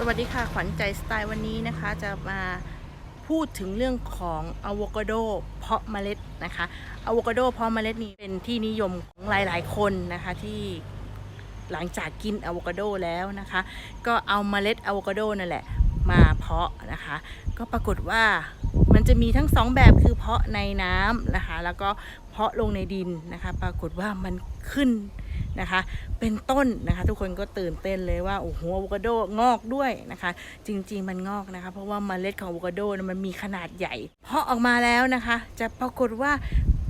สวัสดีค่ะ ขวัญใจสไตล์วันนี้นะคะจะมาพูดถึงเรื่องของอะโวคาโดเพาะเมล็ดนะคะอะโวคาโดเพาะเมล็ดนี้เป็นที่นิยมของหลาย ๆ คนนะคะที่หลังจากกินอะโวคาโดแล้วนะคะ ก็เอาเมล็ดอะโวคาโดนั่นแหละ มาเพาะนะคะ ก็ปรากฏว่ามันจะมีทั้งสองแบบคือเพาะในน้ำนะคะ แล้วก็เพาะลงในดินนะคะ ปรากฏว่ามันขึ้นนะคะ เป็นต้นนะคะ ทุกคนก็ตื่นเต้นเลยว่าโอ้โหอะโวคาโดงอกด้วยนะคะ จริงๆมันงอกนะคะ เพราะว่าเมล็ดของอะโวคาโดนะมันมีขนาดใหญ่ เพาะออกมาแล้วนะคะ จะปรากฏว่า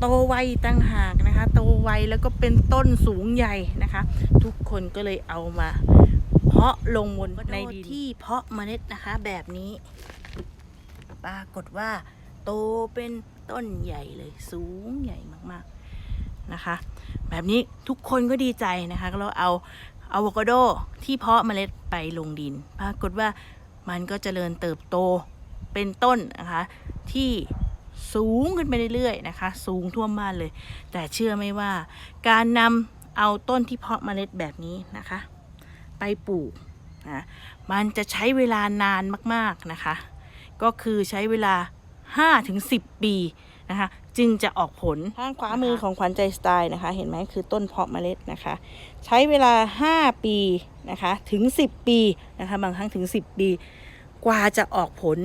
โตไวตั้งหากนะคะ โตไวแล้วก็เป็นต้นสูงใหญ่นะคะ ทุกคนก็เลยเอามา เพาะลงบนในดินที่เพาะเมล็ดนะคะ แบบนี้ ปรากฏว่าโตเป็นต้นใหญ่เลยสูงใหญ่มากๆนะคะ แบบนี้ทุกคนก็ดีใจนะคะเราเอาอะโวคาโดที่เพาะเมล็ดไปลงดิน ปรากฏว่ามันก็เจริญเติบโตเป็นต้นนะคะที่สูงขึ้นไปเรื่อยๆนะคะ สูงท่วมบ้านเลย แต่เชื่อไหมว่าการนำเอาต้นที่เพาะเมล็ดแบบนี้นะคะ ไปปลูกนะมันจะใช้เวลานานมากๆนะคะ ก็คือใช้เวลา 5-10 ปีนะคะจึงจะออกผลทางขวามือของขวัญใจสไตล์นะคะ เห็นไหมคือต้นเพาะเมล็ดนะคะ ใช้เวลา 5 ปีนะคะถึง 10 ปีนะคะบางครั้งถึง 10 ปี กว่าจะออกผล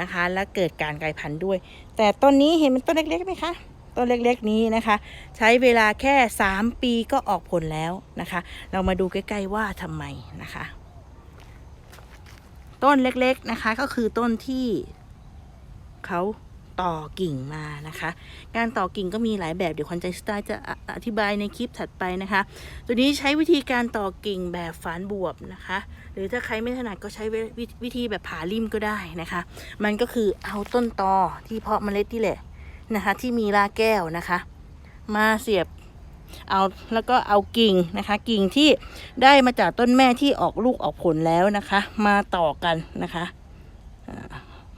นะคะ และเกิดการกลายพันธุ์ด้วย แต่ต้นนี้เห็นมันต้นเล็กๆไหมคะ ต้นเล็กๆนี้นะคะ ใช้เวลาแค่ 3 ปีก็ออกผลแล้วนะคะ เรามาดูใกล้ๆว่าทำไมนะคะ ต้นเล็กๆนะคะก็คือต้นที่เขาต่อกิ่งมานะคะ การต่อกิ่งก็มีหลายแบบ เดี๋ยวควันใจสไตล์จะอธิบายในคลิปถัดไปนะคะ ตัวนี้ใช้วิธีการต่อกิ่งแบบฝานบวบนะคะ หรือถ้าใครไม่ถนัดก็ใช้วิวธีแบบผ่าริมก็ได้นะคะ มันก็คือเอาต้นตอที่เพาะเมล็ดที่แหละ นะคะ ที่มีรากแก้วนะคะ มาเสียบเอาแล้วก็เอากิ่งนะคะ กิ่งที่ได้มาจากต้นแม่ที่ออกลูกออกผลแล้วนะคะ มาต่อกันนะคะ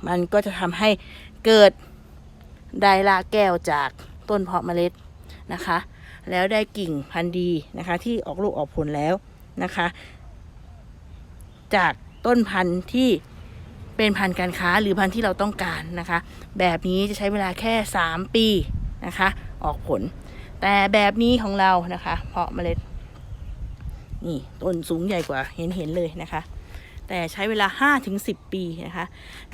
มันก็จะทำให้เกิดได้รากแก้วจากต้นเพาะเมล็ดนะคะ แล้วได้กิ่งพันธุ์ดีนะคะ ที่ออกลูกออกผลแล้วนะคะ จากต้นพันธุ์ที่ เป็นพันธุ์การค้าหรือพันธุ์ที่เราต้องการนะคะ แบบนี้จะใช้เวลาแค่ 3 ปีนะคะ ออกผล แต่แบบนี้ของเรานะคะ เพาะเมล็ดนี่ต้นสูงใหญ่กว่าเห็นเห็นเลยนะคะ แต่ใช้เวลา 5-10 ปีนะคะ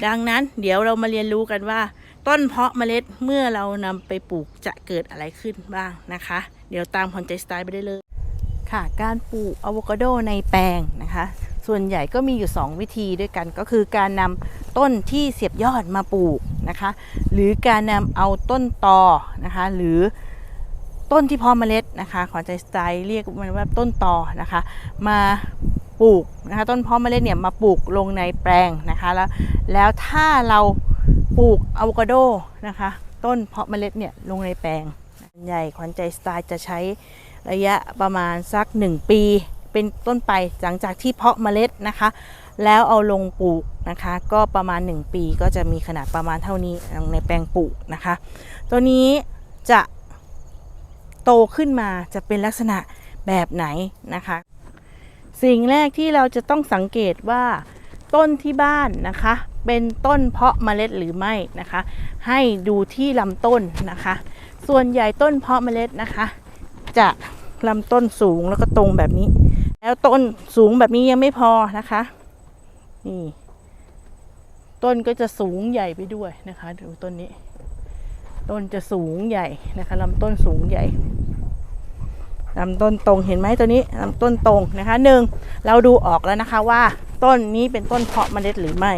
ดังนั้นเดี๋ยวเรามาเรียนรู้กันว่า ต้นเพาะเมล็ดเมื่อเรานำไปปลูกจะเกิดอะไรขึ้นบ้างนะคะ เดี๋ยวตามคอนใจสไตล์ไปได้เลยค่ะ การปลูกอะโวคาโดในแปลงนะคะ ส่วนใหญ่ก็มีอยู่ 2 วิธีด้วยกันก็คือการนำต้นที่เสียบยอดมาปลูกนะคะ หรือการนำเอาต้นตอนะคะ หรือต้นที่พาะเมล็ดนะคะขอใจสไตล์เรียกมันว่าต้นตอนะคะ มาปลูกนะคะ ต้นพาะเมล็ดเนี่ยมาปลูกลงในแปลงนะคะแล้วแล้วถ้าเราปลูกอะโวคาโดนะคะ ต้นเพาะเมล็ดเนี่ยลงในแปลงใหญ่ขวัญใจสไตล์จะใช้ระยะประมาณสัก 1 ปี เป็นต้นไปหลังจากที่เพาะเมล็ดนะคะ แล้วเอาลงปลูกนะคะ ก็ประมาณ 1 ปีก็จะมีขนาดประมาณเท่านี้ในแปลงปลูกนะคะ ตัวนี้จะโตขึ้นมาจะเป็นลักษณะแบบไหนนะคะ สิ่งแรกที่เราจะต้องสังเกตว่าต้นที่บ้านนะคะ เป็นต้นเพาะเมล็ดหรือไม่นะคะ ให้ดูที่ลำต้นนะคะ ส่วนใหญ่ต้นเพาะเมล็ดนะคะ จะลำต้นสูงแล้วก็ตรงแบบนี้ แล้วต้นสูงแบบนี้ยังไม่พอนะคะ นี่ ต้นก็จะสูงใหญ่ไปด้วยนะคะ ดูต้นนี้ ต้นจะสูงใหญ่นะคะลำต้นสูงใหญ่ลำต้นตรงเห็นไหมตัวนี้ลำต้นตรงนะคะหนึ่งเราดูออกแล้วนะคะว่าต้นนี้เป็นต้นเพาะเมล็ดหรือไม่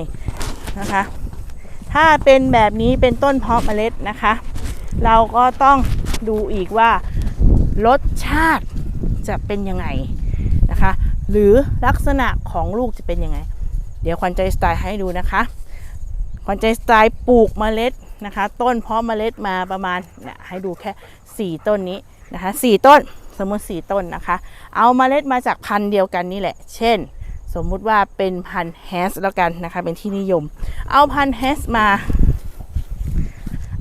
นะคะ ถ้าเป็นแบบนี้เป็นต้นเพาะเมล็ดนะคะ เราก็ต้องดูอีกว่ารสชาติจะเป็นยังไง หรือลักษณะของลูกจะเป็นยังไง เดี๋ยวควันใจสไตล์ให้ดูนะคะควันใจสไตล์ปลูกเมล็ดนะคะ ต้นเพาะเมล็ดมาประมาณเนี่ยให้ดูแค่ 4 ต้นนี้นะคะ4ต้นสมมติ 4 ต้นนะคะ เอาเมล็ดมาจากพันธุ์เดียวกันนี่แหละ เช่น สมมุติว่าเป็นพันธุ์แฮสแล้วกันนะคะ เป็นที่นิยม เอาพันธุ์แฮสมา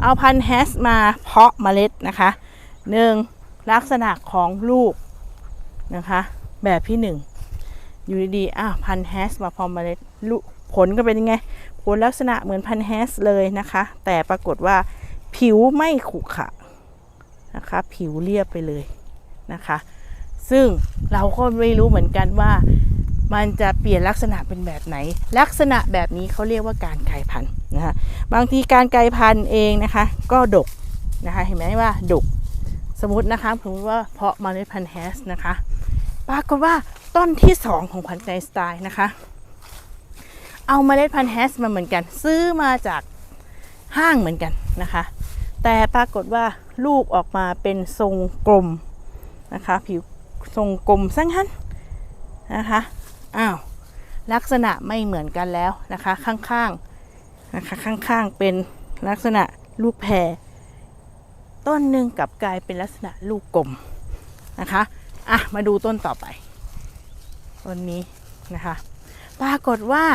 เอาพันธุ์แฮสมาเพาะเมล็ดนะคะหนึ่งลักษณะของลูกนะคะ แบบที่หนึ่ง อยู่ดีๆอ้าวพันแฮสมาพอเมล็ดลูผลก็เป็นยังไง ผลลักษณะเหมือนพันแฮสเลยนะคะ แต่ปรากฏว่าผิวไม่ขรุขระนะคะ ผิวเรียบไปเลยนะคะ ซึ่งเราก็ไม่รู้เหมือนกันว่ามันจะเปลี่ยนลักษณะเป็นแบบไหน ลักษณะแบบนี้เขาเรียกว่าการกลายพันธุ์นะคะบางทีการกลายพันธุ์เองนะคะ ก็ดกนะคะเห็นไหมว่าดกสมมตินะคะผมว่าเพาะเมล็ดพันธุ์แฮสนะคะ ปรากฏว่า ต้นที่สองของพันธุ์ไกสไตล์นะคะ เอาเมล็ดพันธุ์แฮสมาเหมือนกัน ซื้อมาจากห้างเหมือนกันนะคะ แต่ปรากฏว่าลูกออกมาเป็นทรงกลมนะคะ ผิวทรงกลมซะงั้นนะคะอ้าวลักษณะไม่เหมือนกันแล้วนะคะข้างๆนะคะข้างๆเป็นลักษณะลูกแพรต้นหนึ่งกลับกลายเป็นลักษณะลูกกลมนะคะ อะ มาดูต้นต่อไป ต้นนี้นะคะ ปรากฏว่า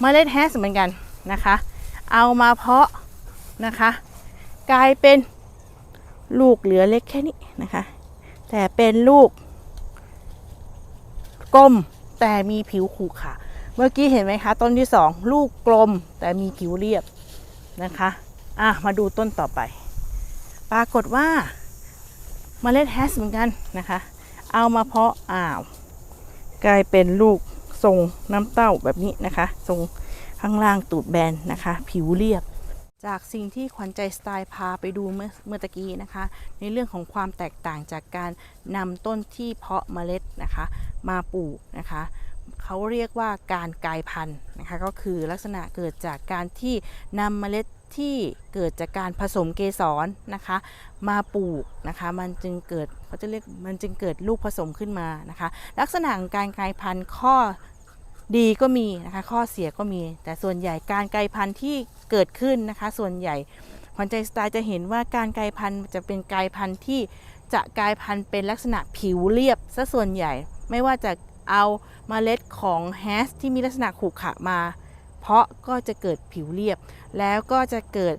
เมล็ดแฮสเหมือนกันนะคะ เอามาเพาะนะคะ กลายเป็นลูกเหลือเล็กแค่นี้นะคะ แต่เป็นลูกกลมแต่มีผิวขรุขระเมื่อกี้เห็นไหมคะ ต้นที่สองลูกกลมแต่มีผิวเรียบนะคะอะมาดูต้นต่อไป ปรากฏว่าเมล็ดแฮสเหมือนกันนะคะ เอามาเพาะอ้าว กลายเป็นลูกทรงน้ำเต้าแบบนี้นะคะ ทรงข้างล่างตูดแบนนะคะ ผิวเรียบ จากสิ่งที่ขวัญใจสไตล์พาไปดูเมื่อเมื่อตะกี้นะคะ ในเรื่องของความแตกต่างจากการนำต้นที่เพาะเมล็ดนะคะ มาปลูกนะคะเขาเรียกว่าการกลายพันธุ์นะคะก็คือลักษณะเกิดจากการที่นำเมล็ด ที่เกิดจากการผสมเกสรนะคะ มาปลูกนะคะ มันจึงเกิดเขาจะเรียกมันจึงเกิดลูกผสมขึ้นมานะคะ ลักษณะของการกลายพันธุ์ข้อดีก็มีนะคะ ข้อเสียก็มี แต่ส่วนใหญ่การกลายพันธุ์ที่เกิดขึ้นนะคะ ส่วนใหญ่ขวัญใจสไตล์จะเห็นว่าการกลายพันธุ์จะเป็นกลายพันธุ์ที่จะกลายพันธุ์เป็นลักษณะผิวเรียบซะส่วนใหญ่ ไม่ว่าจะเอาเมล็ดของแฮสที่มีลักษณะขรุขระมา เพราะก็จะเกิดผิวเรียบ แล้วก็จะเกิด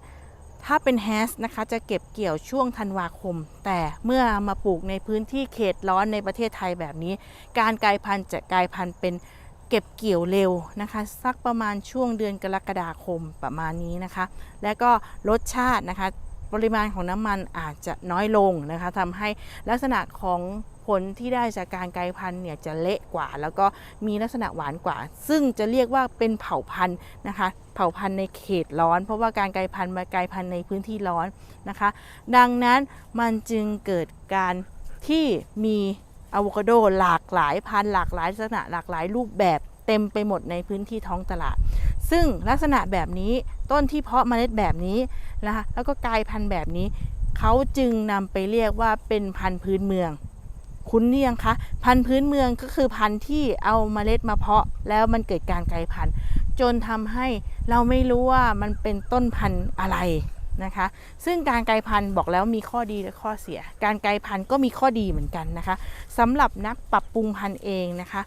ถ้าเป็นแฮสนะคะจะเก็บเกี่ยวช่วงธันวาคม แต่เมื่อมาปลูกในพื้นที่เขตร้อนในประเทศไทยแบบนี้ การกลายพันธุ์จะกลายพันธุ์เป็นเก็บเกี่ยวเร็วนะคะสักประมาณช่วงเดือนกรกฎาคมประมาณนี้นะคะ และก็รสชาตินะคะ ปริมาณของน้ำมันอาจจะน้อยลงนะคะทำให้ลักษณะของผลที่ได้จากการกลายพันธุ์เนี่ยจะเละกว่า แล้วก็มีลักษณะหวานกว่า ซึ่งจะเรียกว่าเป็นเผ่าพันธุ์นะคะ เผ่าพันธุ์ในเขตร้อน เพราะว่าการกลายพันธุ์มากลายพันธุ์ในพื้นที่ร้อนนะคะ ดังนั้นมันจึงเกิดการที่มีอะโวคาโดหลากหลายพันธุ์หลากหลายลักษณะหลากหลายรูปแบบเต็มไปหมดในพื้นที่ท้องตลาด ซึ่งลักษณะแบบนี้ต้นที่เพาะเมล็ดแบบนี้นะคะแล้วก็กลายพันธุ์แบบนี้เขาจึงนำไปเรียกว่าเป็นพันธุ์พื้นเมือง คุ้นหรือยังคะพันธุ์พื้นเมืองก็คือพันธุ์ที่เอาเมล็ดมาเพาะ แล้วมันเกิดการกลายพันธุ์ จนทำให้เราไม่รู้ว่ามันเป็นต้นพันธุ์อะไรนะคะ ซึ่งการกลายพันธุ์บอกแล้วมีข้อดีและข้อเสีย การกลายพันธุ์ก็มีข้อดีเหมือนกันนะคะสำหรับนักปรับปรุงพันธุ์เองนะคะ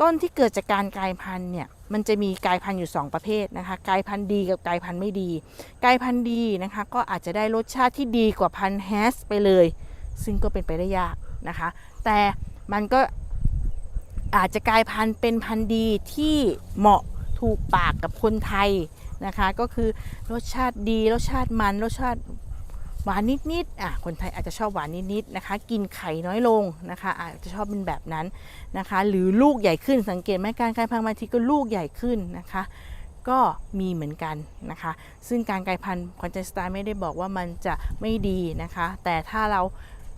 ต้นที่เกิดจากการกลายพันธุ์เนี่ย มันจะมีกายพันธุ์อยู่ 2 ประเภทนะคะ กายพันธุ์ดีกับกายพันธุ์ไม่ดี กายพันธุ์ดีนะคะก็อาจจะได้รสชาติที่ดีกว่าพันธุ์แฮสไปเลย ซึ่งก็เป็นไปได้ยากนะคะ แต่มันก็อาจจะกลายพันธุ์เป็นพันธุ์ดีที่เหมาะถูกปากกับคนไทยนะคะ ก็คือรสชาติดีรสชาติมันรสชาติ หวานนิดๆอะคนไทยอาจจะชอบหวานนิดๆนะคะ กินไข่น้อยลงนะคะ อาจจะชอบเป็นแบบนั้นนะคะ หรือลูกใหญ่ขึ้นสังเกตไหมการกลายพันธุ์บางทีก็ลูกใหญ่ขึ้นนะคะ ก็มีเหมือนกันนะคะ ซึ่งการกลายพันธุ์คอนเจสไตล์ไม่ได้บอกว่ามันจะไม่ดีนะคะ แต่ถ้าเรา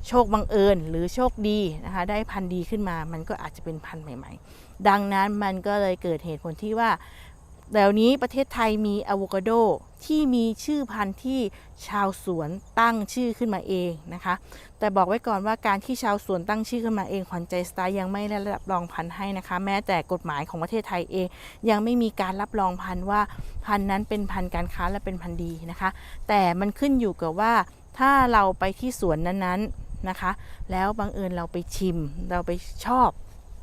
โชคบังเอิญหรือโชคดีนะคะ ได้พันธุ์ดีขึ้นมา มันก็อาจจะเป็นพันธุ์ใหม่ ๆ ดังนั้นมันก็เลยเกิดเหตุผลที่ว่า เดี๋ยวนี้ประเทศไทยมีอะโวคาโดที่มีชื่อพันธุ์ที่ชาวสวนตั้งชื่อขึ้นมาเองนะคะ แต่บอกไว้ก่อนว่าการที่ชาวสวนตั้งชื่อขึ้นมาเองขวัญใจสไตล์ยังไม่ได้รับรองพันธุ์ให้นะคะ แม้แต่กฎหมายของประเทศไทยเอง ยังไม่มีการรับรองพันธุ์ว่าพันธุ์นั้นเป็นพันธุ์การค้าและเป็นพันธุ์ดีนะคะ แต่มันขึ้นอยู่กับว่าถ้าเราไปที่สวนนั้นๆนะคะ แล้วบังเอิญเราไปชิม เราไปชอบ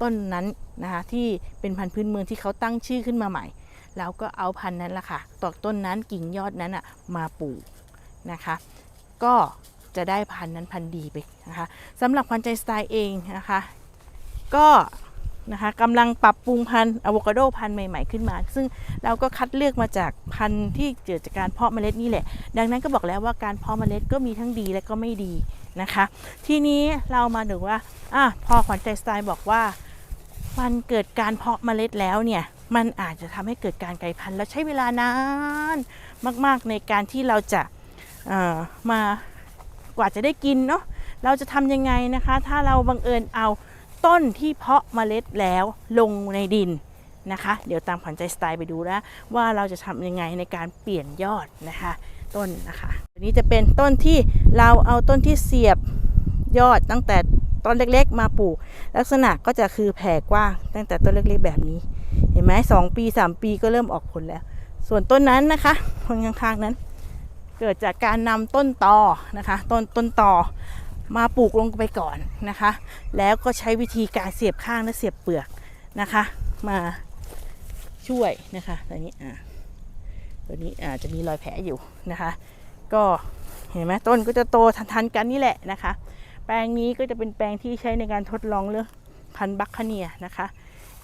ต้นนั้นนะคะที่เป็นพันธุ์พื้นเมืองที่เขาตั้งชื่อขึ้นมาใหม่ เราก็เอาพันธุ์นั้นละค่ะตอกต้นนั้นกิ่งยอดนั้นอะมาปลูกนะคะ ก็จะได้พันธุ์นั้นพันธุ์ดีไปนะคะสำหรับพันธุ์ใจสไตล์เองนะคะ ก็นะคะกำลังปรับปรุงพันธุ์อะโวคาโดพันธุ์ใหม่ๆขึ้นมา ซึ่งเราก็คัดเลือกมาจากพันธุ์ที่เกิดจากการเพาะเมล็ดนี่แหละ ดังนั้นก็บอกแล้วว่าการเพาะเมล็ดก็มีทั้งดีและก็ไม่ดีนะคะ ทีนี้เรามาดูว่าอะพอขวัญใจสไตล์บอกว่ามันเกิดการเพาะเมล็ดแล้วเนี่ย มันอาจจะทำให้เกิดการไกลพันธุ์และใช้เวลานานมากๆในการที่เราจะมากว่าจะได้กินเนาะเราจะทำยังไงนะคะ ถ้าเราบังเอิญเอาต้นที่เพาะเมล็ดแล้วลงในดินนะคะ เดี๋ยวตามขวัญใจสไตล์ไปดูนะว่าเราจะทำยังไงในการเปลี่ยนยอดนะคะต้นนะคะอันนี้จะเป็นต้นที่เราเอาต้นที่เสียบยอดตั้งแต่ ต้นเล็กๆ มาปลูก ลักษณะก็จะคือแผ่กว้างตั้งแต่ต้นเล็กๆแบบนี้ เห็นไหมสองปีสามปีก็เริ่มออกผลแล้ว ส่วนต้นนั้นนะคะคนข้างๆนั้น เกิดจากการนำต้นตอนะคะ ต้นต้นตอมาปลูกลงไปก่อนนะคะ แล้วก็ใช้วิธีการเสียบข้างและเสียบเปลือกนะคะ มาช่วยนะคะตัวนี้อ่าตัวนี้อาจจะมีรอยแผลอยู่นะคะ ก็เห็นไหมต้นก็จะโตทันๆกันนี่แหละนะคะ แปลงนี้ก็จะเป็นแปลงที่ใช้ในการทดลองเรื่องพันธุ์บัคคเนียนะคะ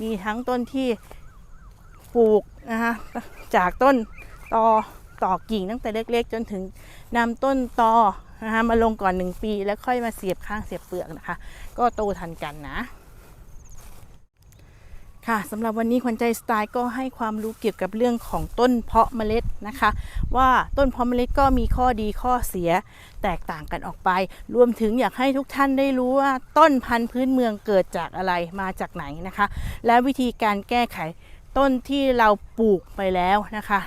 มีทั้งต้นที่ปลูกนะคะจากต้นตอต่อกิ่งตั้งแต่เล็กๆ จนถึงนำต้นตอนะคะมาลงก่อน 1 ปี แล้วค่อยมาเสียบข้างเสียบเปลือกนะคะ ก็โตทันกันนะ ค่ะสำหรับวันนี้ขวัญใจสไตล์ก็ให้ความรู้เกี่ยวกับเรื่องของต้นเพาะเมล็ดนะคะ ว่าต้นเพาะเมล็ดก็มีข้อดีข้อเสียแตกต่างกันออกไป รวมถึงอยากให้ทุกท่านได้รู้ว่าต้นพันธุ์พื้นเมืองเกิดจากอะไรมาจากไหนนะคะ และวิธีการแก้ไขต้นที่เราปลูกไปแล้วนะคะ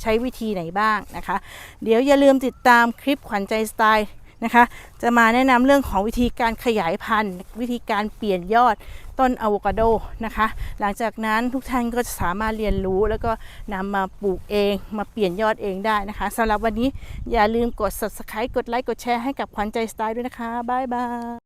ใช้วิธีไหนบ้างนะคะ เดี๋ยวอย่าลืมติดตามคลิปขวัญใจสไตล์นะคะ จะมาแนะนำเรื่องของวิธีการขยายพันธุ์ วิธีการเปลี่ยนยอด ต้นอะโวคาโดนะคะ หลังจากนั้นทุกท่านก็จะสามารถเรียนรู้แล้วก็นำมาปลูกเองมาเปลี่ยนยอดเองได้นะคะสำหรับวันนี้อย่าลืมกด subscribe กดไลค์กดแชร์ให้กับขวัญใจสไตล์ด้วยนะคะบ๊ายบาย